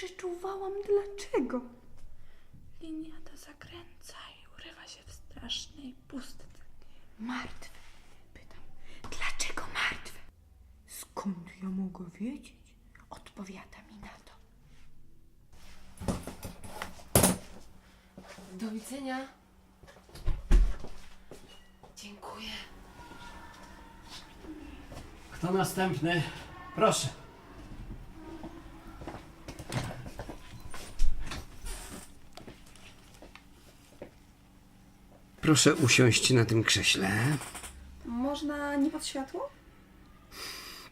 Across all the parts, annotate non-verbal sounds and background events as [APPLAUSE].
przeczuwałam dlaczego. Linia ta zakręca i urywa się w strasznej pustce. Martwy. Pytam, dlaczego martwy? Skąd ja mogę wiedzieć? Odpowiada mi na to. Do widzenia. Dziękuję. Kto następny? Proszę. Proszę usiąść na tym krześle. Można nie pod światło?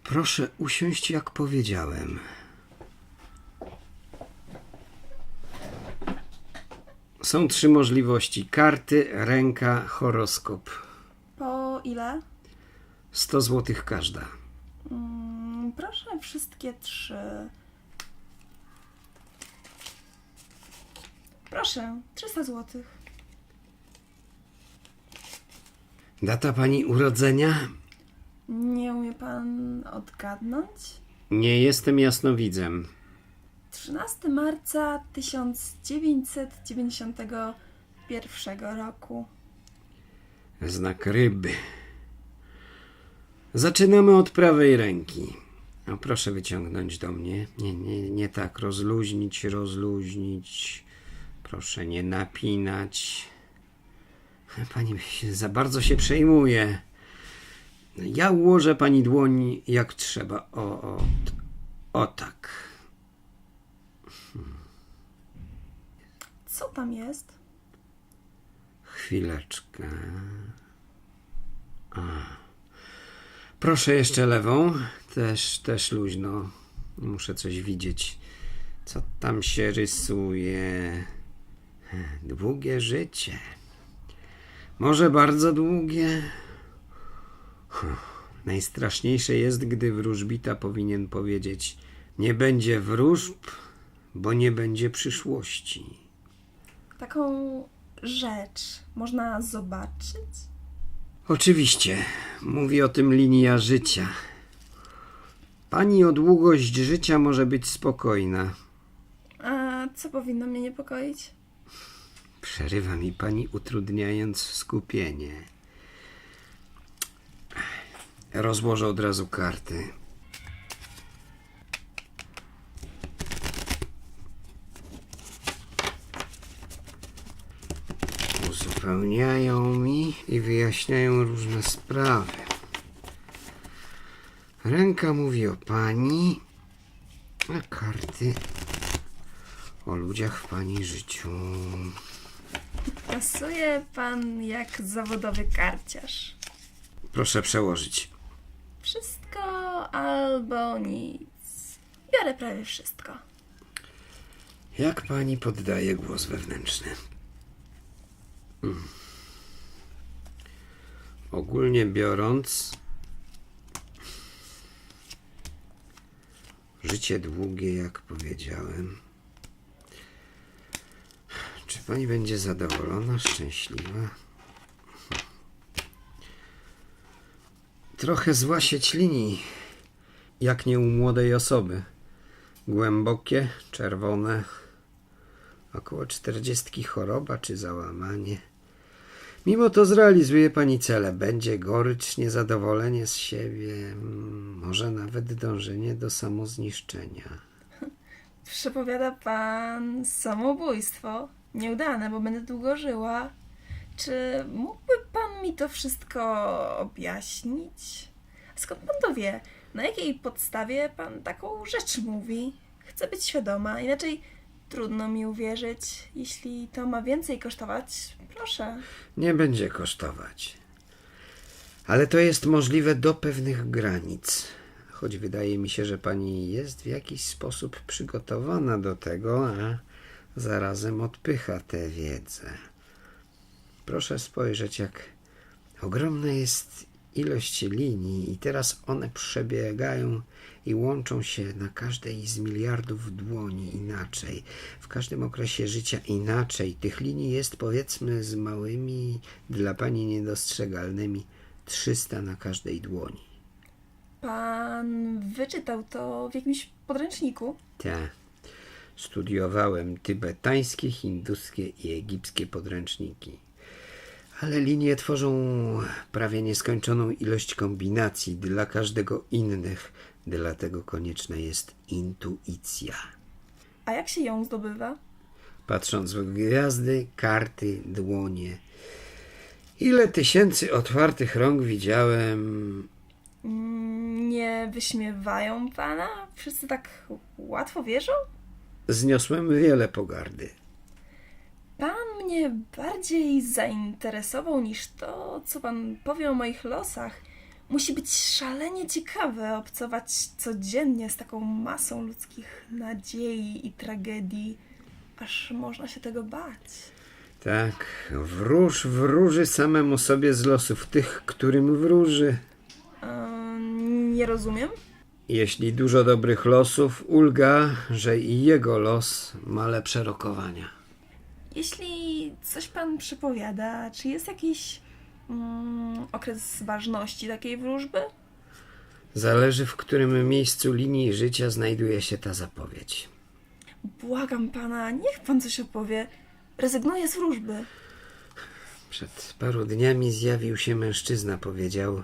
Proszę usiąść, jak powiedziałem. Są trzy możliwości: karty, ręka, horoskop. Po ile? 100 złotych każda. Mm, proszę wszystkie trzy. Proszę, 300 zł. Data pani urodzenia? Nie umie pan odgadnąć? Nie jestem jasnowidzem. 13 marca 1991 roku. Znak ryby. Zaczynamy od prawej ręki. Proszę wyciągnąć do mnie. Nie, nie, nie tak. Rozluźnić, rozluźnić. Proszę nie napinać. Pani się- za bardzo się przejmuje. Ja ułożę pani dłoń jak trzeba. O, o, o tak. Co tam jest? Chwileczkę. A. Proszę jeszcze lewą. Też, też luźno. Muszę coś widzieć. Co tam się rysuje? Długie życie. Może bardzo długie. Huh. Najstraszniejsze jest, gdy wróżbita powinien powiedzieć: Nie będzie wróżb, bo nie będzie przyszłości. Taką rzecz można zobaczyć? Oczywiście, mówi o tym linia życia. Pani o długość życia może być spokojna. A co powinno mnie niepokoić? Przerywa mi pani, utrudniając skupienie. Rozłożę od razu karty. Uzupełniają mi i wyjaśniają różne sprawy. Ręka mówi o pani, a karty o ludziach w pani życiu. Pasuje pan jak zawodowy karciarz. Proszę przełożyć. Wszystko albo nic. Biorę prawie wszystko. Jak pani poddaje głos wewnętrzny? Mm. Ogólnie biorąc, życie długie, jak powiedziałem. Czy pani będzie zadowolona, szczęśliwa? Trochę zła sieć linii, jak nie u młodej osoby. Głębokie, czerwone, około czterdziestki choroba czy załamanie. Mimo to zrealizuje pani cele. Będzie gorycz, niezadowolenie z siebie, może nawet dążenie do samozniszczenia. [LAUGHS] Przepowiada pan samobójstwo. Nieudane, bo będę długo żyła. Czy mógłby pan mi to wszystko objaśnić? Skąd pan to wie? Na jakiej podstawie pan taką rzecz mówi? Chcę być świadoma, inaczej trudno mi uwierzyć. Jeśli to ma więcej kosztować, proszę. Nie będzie kosztować. Ale to jest możliwe do pewnych granic. Choć wydaje mi się, że pani jest w jakiś sposób przygotowana do tego, a zarazem odpycha tę wiedzę. Proszę spojrzeć, jak ogromna jest ilość linii, i teraz one przebiegają i łączą się na każdej z miliardów dłoni inaczej. W każdym okresie życia inaczej. Tych linii jest powiedzmy z małymi, dla pani niedostrzegalnymi 300 na każdej dłoni. Pan wyczytał to w jakimś podręczniku? Tak. Studiowałem tybetańskie, hinduskie i egipskie podręczniki. Ale linie tworzą prawie nieskończoną ilość kombinacji dla każdego innych, dlatego konieczna jest intuicja. A jak się ją zdobywa? Patrząc w gwiazdy, karty, dłonie. Ile tysięcy otwartych rąk widziałem. Mm, Nie wyśmiewają pana? Wszyscy tak łatwo wierzą? Zniosłem wiele pogardy. Pan mnie bardziej zainteresował niż to, co pan powie o moich losach. Musi być szalenie ciekawe obcować codziennie z taką masą ludzkich nadziei i tragedii, aż można się tego bać. Tak, wróż wróży samemu sobie z losów tych, którym wróży. Ehm, nie rozumiem? Jeśli dużo dobrych losów, ulga, że i jego los ma lepsze rokowania. Jeśli coś pan przypowiada, czy jest jakiś mm, okres ważności takiej wróżby? Zależy, w którym miejscu linii życia znajduje się ta zapowiedź. Błagam pana, niech pan coś opowie. Rezygnuję z wróżby. Przed paru dniami zjawił się mężczyzna, powiedział: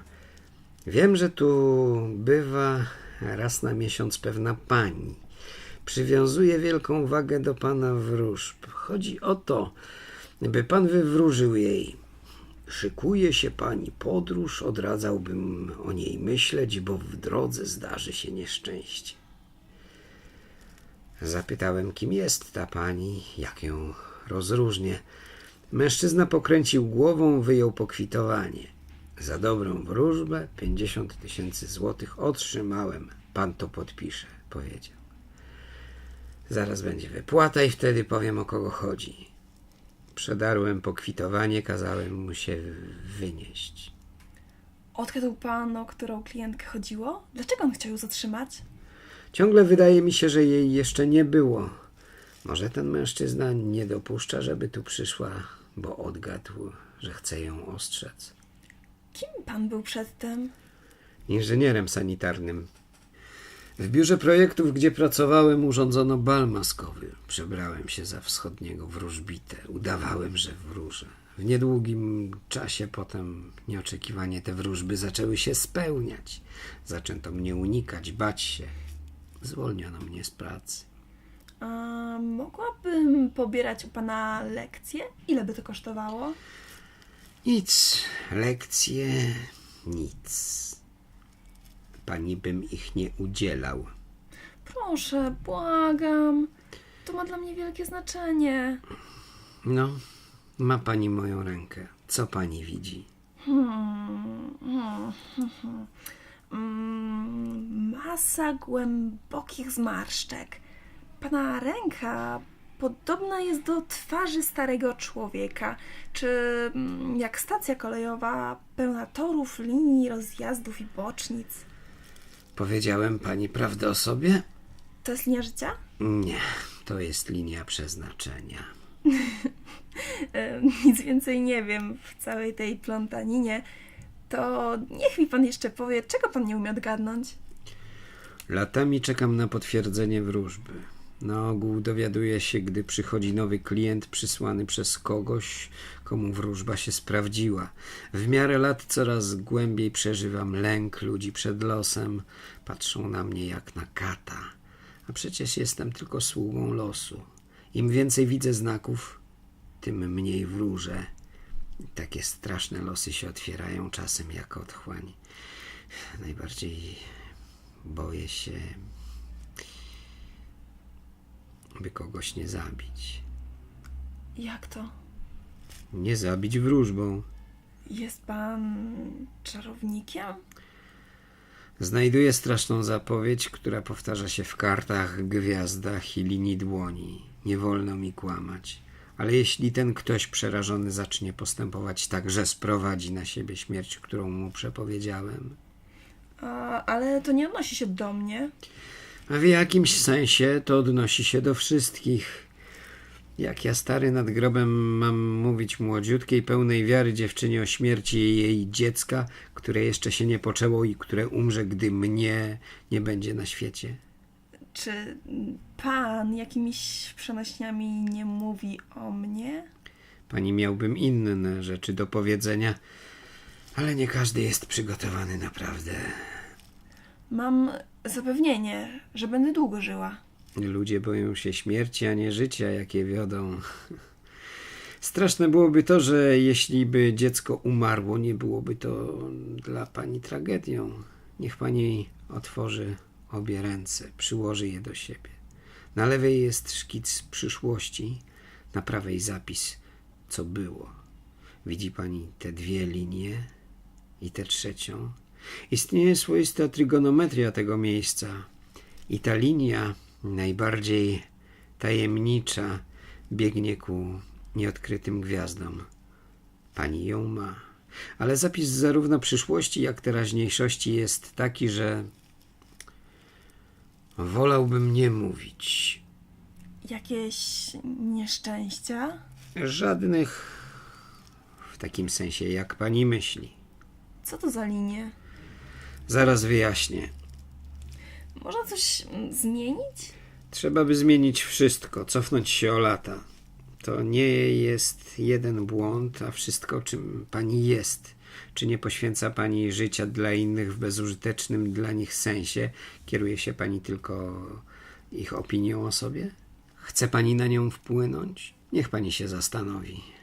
Wiem, że tu bywa raz na miesiąc pewna pani. Przywiązuje wielką wagę do pana wróżb. Chodzi o to, by pan wywróżył jej. Szykuje się pani podróż, odradzałbym o niej myśleć, bo w drodze zdarzy się nieszczęście. Zapytałem, kim jest ta pani, jak ją rozróżnię. Mężczyzna pokręcił głową, wyjął pokwitowanie. Za dobrą wróżbę 50 tysięcy złotych otrzymałem. Pan to podpisze, powiedział. Zaraz będzie wypłata i wtedy powiem o kogo chodzi. Przedarłem pokwitowanie, kazałem mu się wynieść. Odgadł pan, o którą klientkę chodziło? Dlaczego on chciał ją zatrzymać? Ciągle wydaje mi się, że jej jeszcze nie było. Może ten mężczyzna nie dopuszcza, żeby tu przyszła, bo odgadł, że chce ją ostrzec. Kim pan był przedtem? inżynierem sanitarnym. W biurze projektów, gdzie pracowałem, urządzono bal maskowy. Przebrałem się za wschodniego wróżbitę. Udawałem, że wróżę. W niedługim czasie potem nieoczekiwanie te wróżby zaczęły się spełniać. Zaczęto mnie unikać, bać się. Zwolniono mnie z pracy. A mogłabym pobierać u pana lekcje? Ile by to kosztowało? Nic, lekcje, nic. Pani bym ich nie udzielał. Proszę, błagam. To ma dla mnie wielkie znaczenie. No, ma pani moją rękę. Co pani widzi? Hmm, hmm, hmm, hmm. Mm, Masa głębokich zmarszczek. Pana ręka podobna jest do twarzy starego człowieka, czy mm, jak stacja kolejowa pełna torów, linii, rozjazdów i bocznic. Powiedziałem pani prawdę o sobie? To jest linia życia? Nie, to jest linia przeznaczenia. [LAUGHS] Nic więcej nie wiem w całej tej plątaninie. To niech mi pan jeszcze powie, czego pan nie umie odgadnąć. Latami czekam na potwierdzenie wróżby. Na ogół dowiaduję się, gdy przychodzi nowy klient przysłany przez kogoś, komu wróżba się sprawdziła. W miarę lat coraz głębiej przeżywam lęk ludzi przed losem. Patrzą na mnie jak na kata. A przecież jestem tylko sługą losu. Im więcej widzę znaków, tym mniej wróżę. Takie straszne losy się otwierają czasem jak otchłań. Najbardziej boję się, by kogoś nie zabić. Jak to? Nie zabić wróżbą. Jest pan czarownikiem? Znajduję straszną zapowiedź, która powtarza się w kartach, gwiazdach i linii dłoni. Nie wolno mi kłamać. Ale jeśli ten ktoś przerażony zacznie postępować tak, że sprowadzi na siebie śmierć, którą mu przepowiedziałem, A, ale to nie odnosi się do mnie. A w jakimś sensie to odnosi się do wszystkich. Jak ja stary nad grobem mam mówić młodziutkiej, pełnej wiary dziewczynie o śmierci jej dziecka, które jeszcze się nie poczęło i które umrze, gdy mnie nie będzie na świecie? Czy pan jakimiś przenośniami nie mówi o mnie? Pani miałbym inne rzeczy do powiedzenia, ale nie każdy jest przygotowany naprawdę. Mam zapewnienie, że będę długo żyła. Ludzie boją się śmierci, a nie życia, jakie wiodą. Straszne byłoby to, że jeśli by dziecko umarło, nie byłoby to dla pani tragedią. Niech pani otworzy obie ręce, przyłoży je do siebie. Na lewej jest szkic przyszłości, na prawej zapis, co było. Widzi pani te dwie linie i tę trzecią. Istnieje swoista trygonometria tego miejsca. I ta linia, najbardziej tajemnicza, biegnie ku nieodkrytym gwiazdom. Pani ją ma. Ale zapis zarówno przyszłości, jak teraźniejszości jest taki, że wolałbym nie mówić. Jakieś nieszczęścia? Żadnych w takim sensie, jak pani myśli. Co to za linie? Zaraz wyjaśnię. Można coś mm, zmienić? Trzeba by zmienić wszystko, cofnąć się o lata. To nie jest jeden błąd, a wszystko, czym pani jest. Czy nie poświęca pani życia dla innych w bezużytecznym dla nich sensie? Kieruje się pani tylko ich opinią o sobie? Chce pani na nią wpłynąć? Niech pani się zastanowi.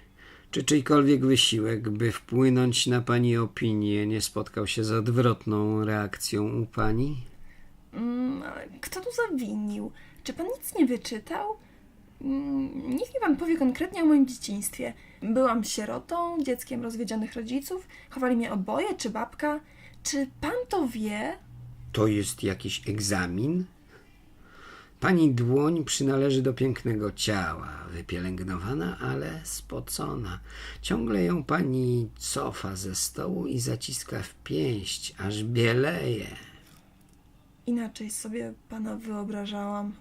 Czy czyjkolwiek wysiłek, by wpłynąć na pani opinię, nie spotkał się z odwrotną reakcją u pani? Mm, kto tu zawinił? Czy pan nic nie wyczytał? Mm, Niech mi pan powie konkretnie o moim dzieciństwie. Byłam sierotą, dzieckiem rozwiedzionych rodziców, chowali mnie oboje czy babka. Czy pan to wie? To jest jakiś egzamin? Pani dłoń przynależy do pięknego ciała, wypielęgnowana, ale spocona. Ciągle ją pani cofa ze stołu i zaciska w pięść, aż bieleje. Inaczej sobie pana wyobrażałam.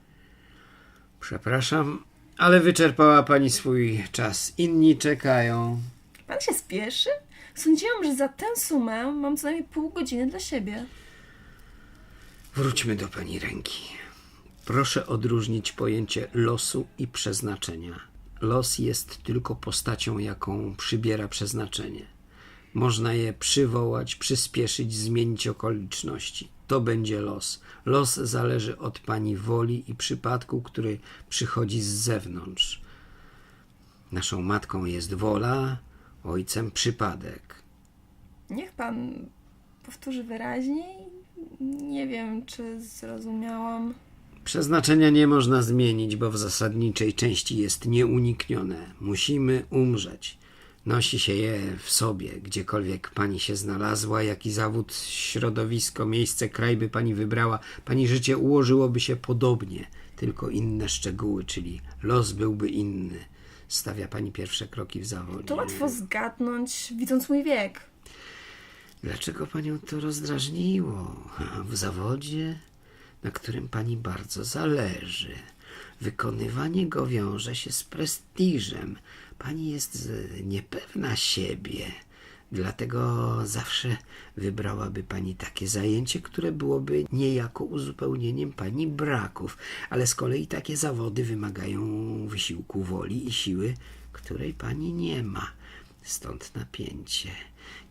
Przepraszam, ale wyczerpała pani swój czas. Inni czekają. Pan się spieszy? Sądziłam, że za tę sumę mam co najmniej pół godziny dla siebie. Wróćmy do pani ręki. Proszę odróżnić pojęcie losu i przeznaczenia. Los jest tylko postacią, jaką przybiera przeznaczenie. Można je przywołać, przyspieszyć, zmienić okoliczności. To będzie los. Los zależy od pani woli i przypadku, który przychodzi z zewnątrz. Naszą matką jest wola, ojcem przypadek. Niech pan powtórzy wyraźniej. Nie wiem, czy zrozumiałam. Przeznaczenia nie można zmienić, bo w zasadniczej części jest nieuniknione. Musimy umrzeć. Nosi się je w sobie, gdziekolwiek pani się znalazła, jaki zawód, środowisko, miejsce, kraj by pani wybrała, pani życie ułożyłoby się podobnie, tylko inne szczegóły, czyli los byłby inny. Stawia pani pierwsze kroki w zawodzie. To łatwo zgadnąć, widząc mój wiek. Dlaczego panią to rozdrażniło? [LAUGHS] W zawodzie, na którym pani bardzo zależy. Wykonywanie go wiąże się z prestiżem. Pani jest niepewna siebie. Dlatego zawsze wybrałaby pani takie zajęcie, które byłoby niejako uzupełnieniem pani braków, ale z kolei takie zawody wymagają wysiłku woli i siły, której pani nie ma. Stąd napięcie.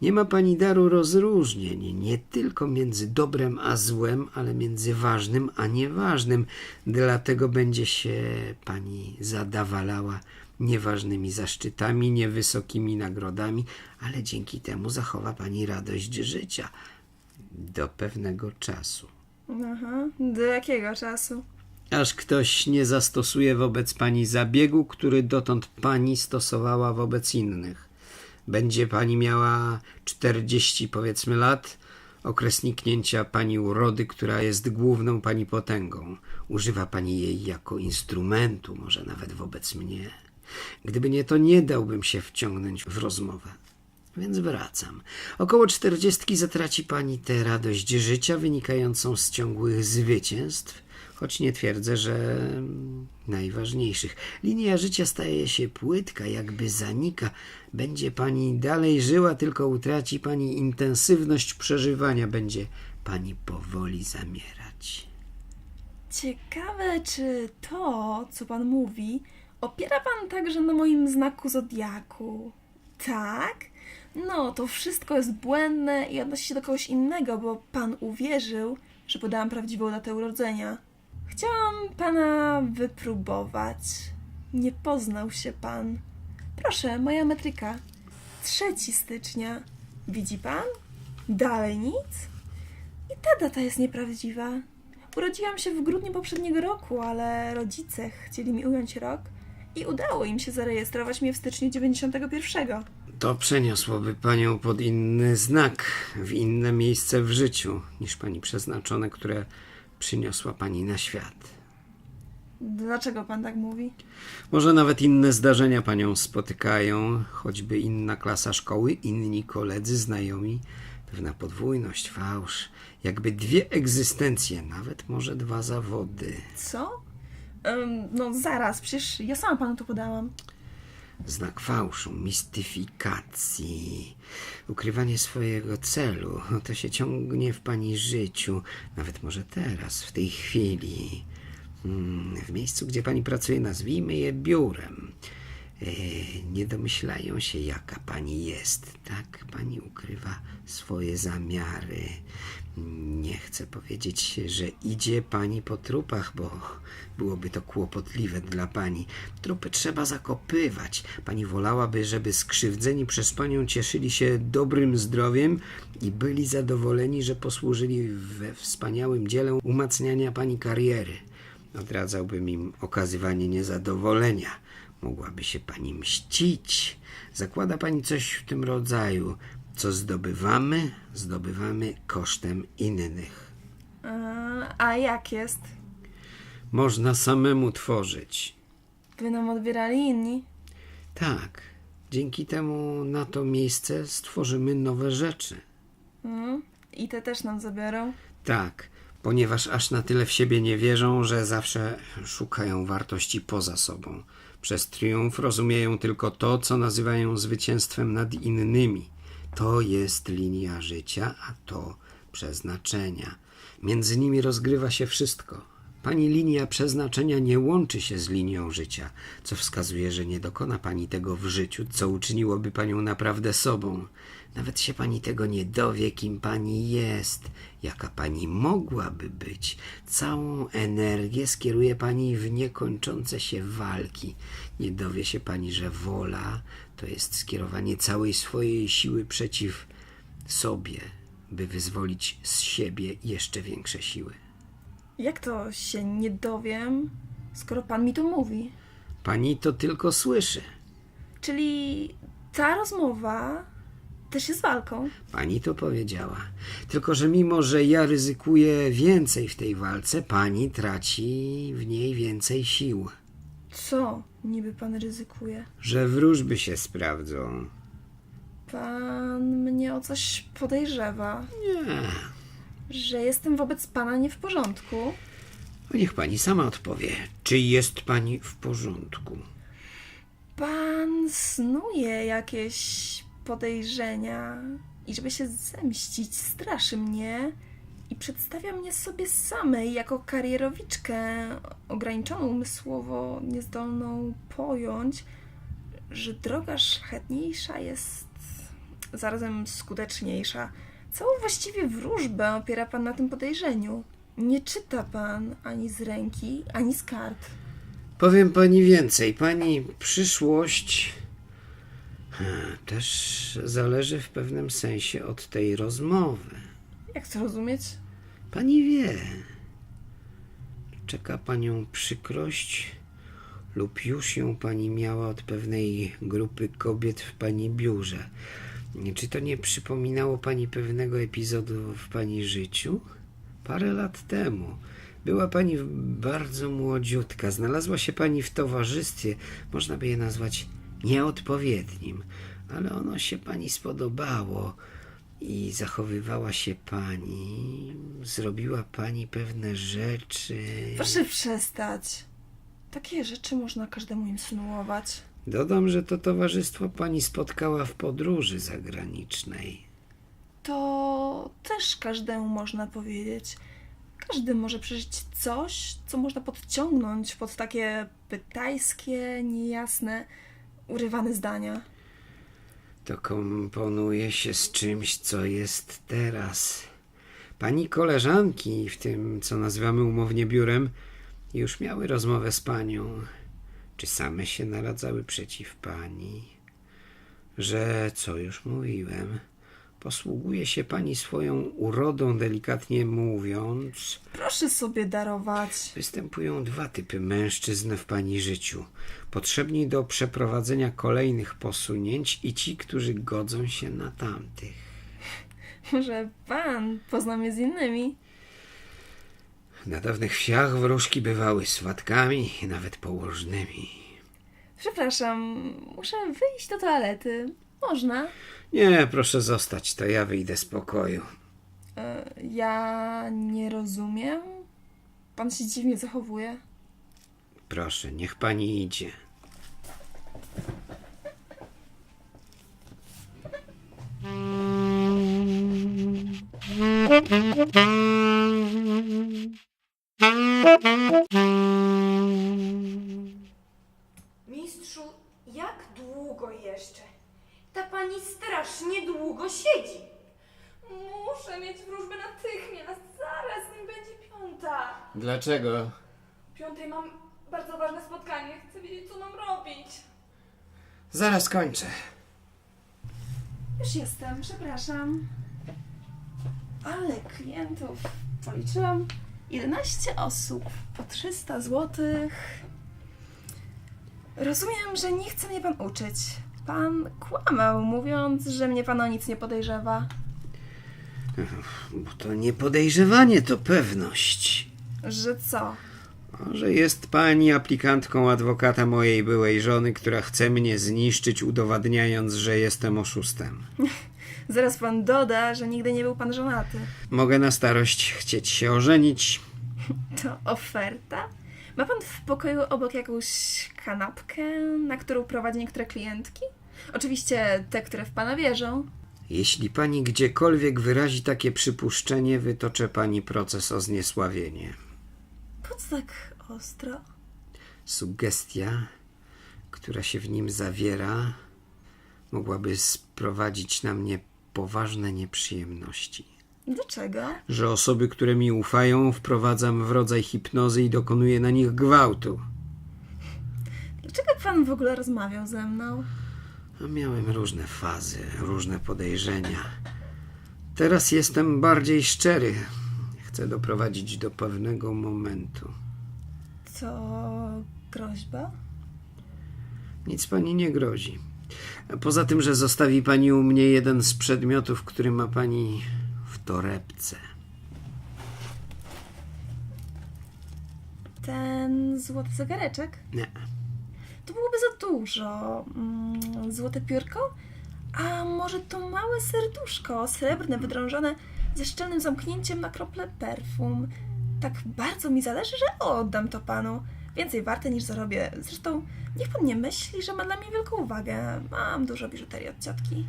Nie ma pani daru rozróżnień, nie tylko między dobrem a złem, ale między ważnym a nieważnym. Dlatego będzie się pani zadawalała nieważnymi zaszczytami, niewysokimi nagrodami, ale dzięki temu zachowa pani radość życia do pewnego czasu. Aha, do jakiego czasu? Aż ktoś nie zastosuje wobec pani zabiegu, który dotąd pani stosowała wobec innych. Będzie pani miała 40 powiedzmy lat, okres niknięcia pani urody, która jest główną pani potęgą. Używa pani jej jako instrumentu, może nawet wobec mnie. Gdyby nie to, nie dałbym się wciągnąć w rozmowę. Więc wracam. Około czterdziestki zatraci pani tę radość życia wynikającą z ciągłych zwycięstw, choć nie twierdzę, że najważniejszych. Linia życia staje się płytka, jakby zanika. Będzie pani dalej żyła, tylko utraci pani intensywność przeżywania, będzie pani powoli zamierać. Ciekawe, czy to, co pan mówi, opiera pan także na moim znaku zodiaku. Tak? No, to wszystko jest błędne i odnosi się do kogoś innego, bo pan uwierzył, że podałam prawdziwą datę urodzenia. Chciałam pana wypróbować. Nie poznał się pan. Proszę, moja metryka. 3 stycznia. Widzi pan? Dalej nic? I ta data jest nieprawdziwa. Urodziłam się w grudniu poprzedniego roku, ale rodzice chcieli mi ująć rok i udało im się zarejestrować mnie w styczniu 91. To przeniosłoby panią pod inny znak, w inne miejsce w życiu niż pani przeznaczone, które przyniosła pani na świat. Dlaczego pan tak mówi? Może nawet inne zdarzenia panią spotykają, choćby inna klasa szkoły, inni koledzy, znajomi. Pewna podwójność, fałsz, jakby dwie egzystencje, nawet może dwa zawody. Co? No zaraz, przecież ja sama panu to podałam. Znak fałszu, mistyfikacji, ukrywanie swojego celu. To się ciągnie w pani życiu, nawet może teraz, w tej chwili. Hmm, W miejscu, gdzie pani pracuje, nazwijmy je biurem. E, Nie domyślają się, jaka pani jest. Tak, pani ukrywa swoje zamiary. Nie chcę powiedzieć, że idzie pani po trupach, bo byłoby to kłopotliwe dla pani. Trupy trzeba zakopywać. Pani wolałaby, żeby skrzywdzeni przez panią cieszyli się dobrym zdrowiem i byli zadowoleni, że posłużyli we wspaniałym dziele umacniania pani kariery. Odradzałbym im okazywanie niezadowolenia. Mogłaby się pani mścić. Zakłada pani coś w tym rodzaju. Co zdobywamy, zdobywamy kosztem innych. A jak jest? Można samemu tworzyć. By nam odbierali inni? Tak, dzięki temu na to miejsce stworzymy nowe rzeczy. Mm? I te też nam zabiorą? Tak, ponieważ aż na tyle w siebie nie wierzą, że zawsze szukają wartości poza sobą. Przez triumf rozumieją tylko to, co nazywają zwycięstwem nad innymi. To jest linia życia, a to przeznaczenia. Między nimi rozgrywa się wszystko. Pani linia przeznaczenia nie łączy się z linią życia, co wskazuje, że nie dokona pani tego w życiu, co uczyniłoby panią naprawdę sobą. Nawet się pani tego nie dowie, kim pani jest, jaka pani mogłaby być. Całą energię skieruje pani w niekończące się walki. Nie dowie się pani, że wola to jest skierowanie całej swojej siły przeciw sobie, by wyzwolić z siebie jeszcze większe siły. Jak to się nie dowiem, skoro pan mi to mówi? Pani to tylko słyszy. Czyli ta rozmowa też jest walką? Pani to powiedziała. Tylko, że mimo, że ja ryzykuję więcej w tej walce, pani traci w niej więcej sił. Co niby pan ryzykuje? Że wróżby się sprawdzą. Pan mnie o coś podejrzewa, Nie. że jestem wobec pana nie w porządku. No niech pani sama odpowie, czy jest pani w porządku. Pan snuje jakieś podejrzenia i żeby się zemścić, straszy mnie i przedstawia mnie sobie samej jako karierowiczkę ograniczoną umysłowo, niezdolną pojąć, że droga szlachetniejsza jest zarazem skuteczniejsza. Całą właściwie wróżbę opiera pan na tym podejrzeniu. Nie czyta pan ani z ręki, ani z kart. Powiem pani więcej. Pani przyszłość hmm, też zależy w pewnym sensie od tej rozmowy. Jak to rozumieć? Pani wie, czeka panią przykrość, lub już ją pani miała od pewnej grupy kobiet w pani biurze. Czy to nie przypominało pani pewnego epizodu w pani życiu? Parę lat temu. Była pani bardzo młodziutka, znalazła się pani w towarzystwie, można by je nazwać nieodpowiednim, ale ono się pani spodobało. I zachowywała się pani, zrobiła pani pewne rzeczy. Proszę przestać. Takie rzeczy można każdemu insynuować. Dodam, że to towarzystwo pani spotkała w podróży zagranicznej. To też każdemu można powiedzieć. Każdy może przeżyć coś, co można podciągnąć pod takie pytajskie, niejasne, urywane zdania. To komponuje się z czymś, co jest teraz. Pani koleżanki, w tym co nazywamy umownie biurem, już miały rozmowę z panią. Czy same się naradzały przeciw pani? Że, co już mówiłem, posługuje się pani swoją urodą, delikatnie mówiąc. Proszę sobie darować. Występują dwa typy mężczyzn w pani życiu. Potrzebni do przeprowadzenia kolejnych posunięć i ci, którzy godzą się na tamtych. Może pan pozna mnie z innymi? Na dawnych wsiach wróżki bywały swatkami nawet położnymi. Przepraszam, muszę wyjść do toalety. Można? Nie, proszę zostać, to ja wyjdę z pokoju. E, ja nie rozumiem. Pan się dziwnie zachowuje. Proszę, niech pani idzie. Mistrzu, jak długo jeszcze? Ta pani strasznie długo siedzi. Muszę mieć wróżbę natychmiast. Zaraz nim będzie piąta. Dlaczego? O Piątej mam bardzo ważne spotkanie. Chcę wiedzieć, co mam robić. Zaraz kończę. Już jestem, przepraszam. Ale klientów. Policzyłam 11 osób po 300 zł. Rozumiem, że nie chce mnie pan uczyć. Pan kłamał, mówiąc, że mnie pan o nic nie podejrzewa. Bo to nie podejrzewanie, to pewność. Że co? Że jest pani aplikantką adwokata mojej byłej żony, która chce mnie zniszczyć, udowadniając, że jestem oszustem. [LAUGHS] Zaraz pan doda, że nigdy nie był pan żonaty. Mogę na starość chcieć się ożenić. [LAUGHS] To oferta? Ma pan w pokoju obok jakąś kanapkę, na którą prowadzi niektóre klientki? Oczywiście te, które w pana wierzą. Jeśli pani gdziekolwiek wyrazi takie przypuszczenie, wytoczę pani proces o zniesławienie. Po co tak ostro? Sugestia, która się w nim zawiera, mogłaby sprowadzić na mnie poważne nieprzyjemności. Dlaczego? Że osoby, które mi ufają, wprowadzam w rodzaj hipnozy i dokonuję na nich gwałtu. Dlaczego pan w ogóle rozmawiał ze mną? A Miałem różne fazy, różne podejrzenia. Teraz jestem bardziej szczery. Chcę doprowadzić do pewnego momentu. To groźba? Nic pani nie grozi. Poza tym, że zostawi pani u mnie jeden z przedmiotów, który ma pani w torebce. Ten złoty zegareczek? Nie. To byłoby za dużo. Mm, złote piórko? A może to małe serduszko, srebrne, wydrążone, ze szczelnym zamknięciem na krople perfum. Tak bardzo mi zależy, że oddam to panu. Więcej warte niż zarobię. Zresztą niech pan nie myśli, że ma dla mnie wielką uwagę. Mam dużo biżuterii od ciotki.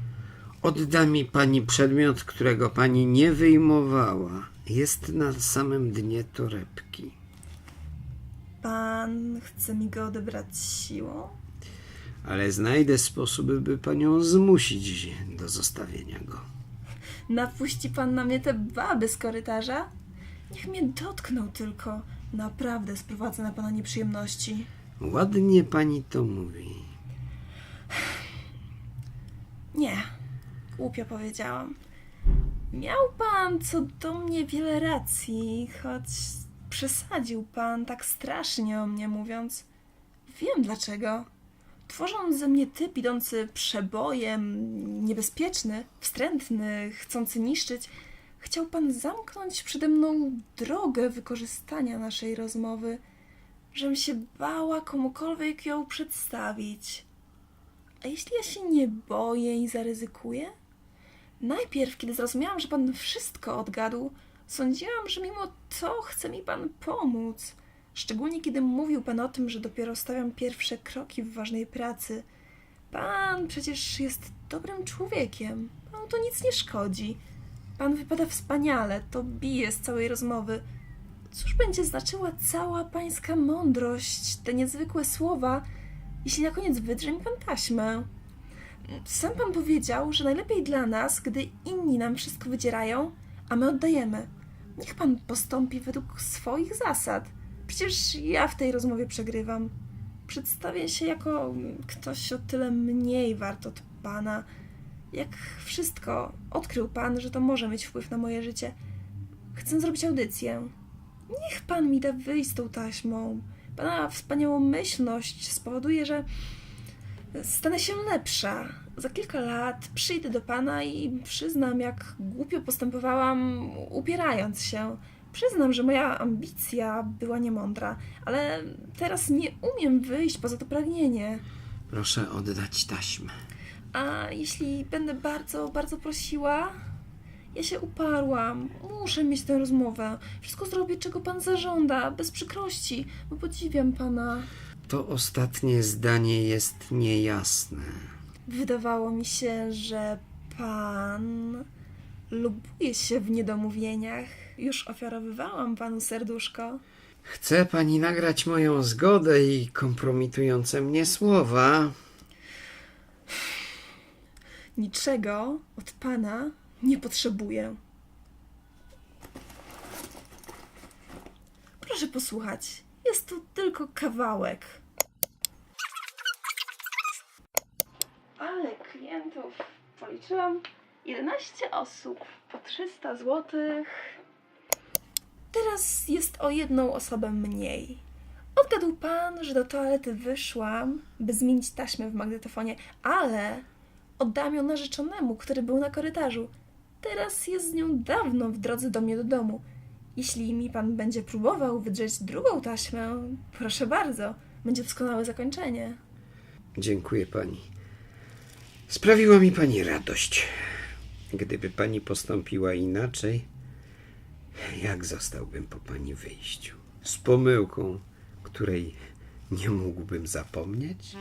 Odda mi pani przedmiot, którego pani nie wyjmowała. Jest na samym dnie torebki. Pan chce mi go odebrać siłą? Ale znajdę sposoby, by panią zmusić do zostawienia go. Napuści pan na mnie te baby z korytarza? Niech mnie dotknął tylko. Naprawdę sprowadzę na pana nieprzyjemności. Ładnie pani to mówi. Nie, głupio powiedziałam. Miał pan co do mnie wiele racji, choć przesadził pan tak strasznie o mnie mówiąc. Wiem dlaczego. Tworząc ze mnie typ idący przebojem, niebezpieczny, wstrętny, chcący niszczyć, chciał pan zamknąć przede mną drogę wykorzystania naszej rozmowy, żebym się bała komukolwiek ją przedstawić. A jeśli ja się nie boję i zaryzykuję? Najpierw, kiedy zrozumiałam, że pan wszystko odgadł, sądziłam, że mimo to chce mi pan pomóc. Szczególnie kiedy mówił pan o tym, że dopiero stawiam pierwsze kroki w ważnej pracy. Pan przecież jest dobrym człowiekiem. Panu to nic nie szkodzi. Pan wypada wspaniale, to bije z całej rozmowy. Cóż będzie znaczyła cała pańska mądrość, te niezwykłe słowa, jeśli na koniec wydrze mi pan taśmę? Sam pan powiedział, że najlepiej dla nas, gdy inni nam wszystko wydzierają, a my oddajemy. Niech pan postąpi według swoich zasad. Przecież ja w tej rozmowie przegrywam. Przedstawię się jako ktoś o tyle mniej wart od pana. Jak wszystko, odkrył pan, że to może mieć wpływ na moje życie. Chcę zrobić audycję. Niech pan mi da wyjść z tą taśmą. Pana wspaniałomyślność spowoduje, że stanę się lepsza. Za kilka lat przyjdę do pana i przyznam, jak głupio postępowałam, upierając się. Przyznam, że moja ambicja była niemądra, ale teraz nie umiem wyjść poza to pragnienie. Proszę oddać taśmę. A jeśli będę bardzo, bardzo prosiła? Ja się uparłam. Muszę mieć tę rozmowę. Wszystko zrobię, czego pan zażąda, bez przykrości, bo podziwiam pana. To ostatnie zdanie jest niejasne. Wydawało mi się, że pan lubuje się w niedomówieniach. Już ofiarowywałam panu serduszko. Chce pani nagrać moją zgodę i kompromitujące mnie słowa? Niczego od pana nie potrzebuję. Proszę posłuchać. Jest tu tylko kawałek. Ale klientów policzyłam 11 osób po 300 zł. Teraz jest o jedną osobę mniej. Odgadł pan, że do toalety wyszłam, by zmienić taśmę w magnetofonie, ale oddałam ją narzeczonemu, który był na korytarzu. Teraz jest z nią dawno w drodze do mnie do domu. Jeśli mi pan będzie próbował wydrzeć drugą taśmę, proszę bardzo, będzie doskonałe zakończenie. Dziękuję pani. Sprawiła mi pani radość. Gdyby pani postąpiła inaczej, jak zostałbym po pani wyjściu? Z pomyłką, której nie mógłbym zapomnieć?